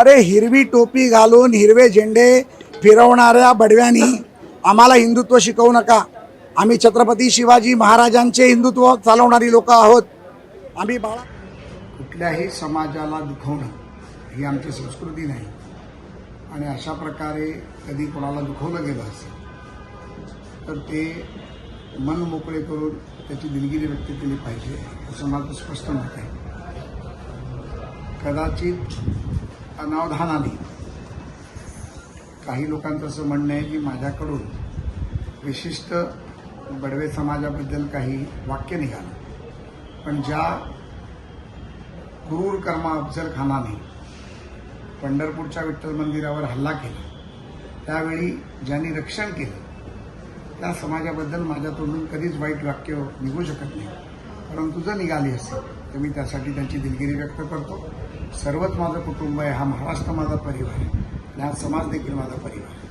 अरे हिरवी टोपी घालून हिरवे झेंडे फिरवणाऱ्या बडव्यांनी आम्हाला हिंदुत्व शिकवू नका. आम्ही छत्रपती शिवाजी महाराजांचे हिंदुत्व चालवणारी लोक आहोत. आम्ही बाळा कुठल्याही समाजाला दुखवणं ही आमची संस्कृती नाही. आणि अशा प्रकारे कधी कोणाला दुखवलं गेलं असेल तर ते मन मोकळे करून त्याची दिलगिरी व्यक्त केली पाहिजे असं माझं स्पष्ट मत आहे. कदाचित अनावधानाने काही लोकांचं असं म्हणणं आहे की माझ्याकडून विशिष्ट बडवे समाजाबद्दल काही वाक्य निघालं. पण ज्या क्रूर कर्मा अफजल खानाने पंढरपूरच्या विठ्ठल मंदिरावर हल्ला केला त्यावेळी ज्यांनी रक्षण केलं त्या समाजाबद्दल माझ्या तोंडून कधीच वाईट वाक्य निघू शकत नाही. परंतु जर निघाली असेल तर मी त्यासाठी त्यांची दिलगिरी व्यक्त करतो. सर्वच माझं कुटुंब आहे हा महाराष्ट्र माझा परिवार आहे. आणि हा समाज देखील माझा परिवार आहे.